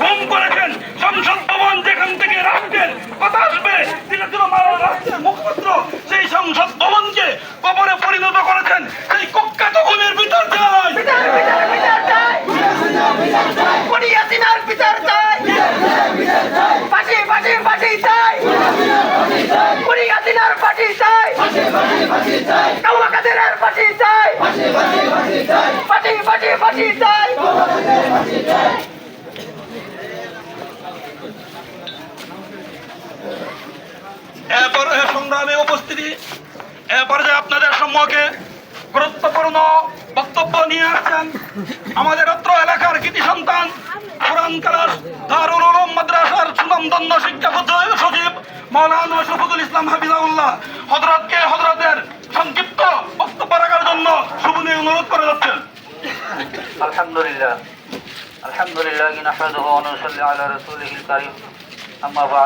গুম করেছেন সংসদ ভবন যেখান থেকে রাষ্ট্রের কথা আসবে ছিল মারা রাষ্ট্রের মুখপাত্র। সেই সংসদ ভবনকে কবরে পরিণত করেছেন, সেই কুখ্যাত চাই। বিচার চাই। ফাঁসি চাই। ফাঁসি ফাঁসি ফাঁসি চাই। সংগ্রামে উপস্থিতি এরপরে যে আপনাদের সম্মুখে গুরুত্বপূর্ণ বক্তব্য নিয়ে আসছেন আমাদের অত্র এলাকার কৃতি সন্তান কোরআন কালাস দারুল উলুম মাদ্রাসার সুনামদন্য শিক্ষা সচিব সচিব মৌলানা শফিকুল ইসলাম হাফিজাউল্লাহ হজরতকে হজরতের সংক্ষিপ্ত বক্তব্য রাখার জন্য শুভনী অনুরোধ করে যাচ্ছেন الحمد لله الحمد لله نحمده ونصلي على رسوله الكريم أما بعد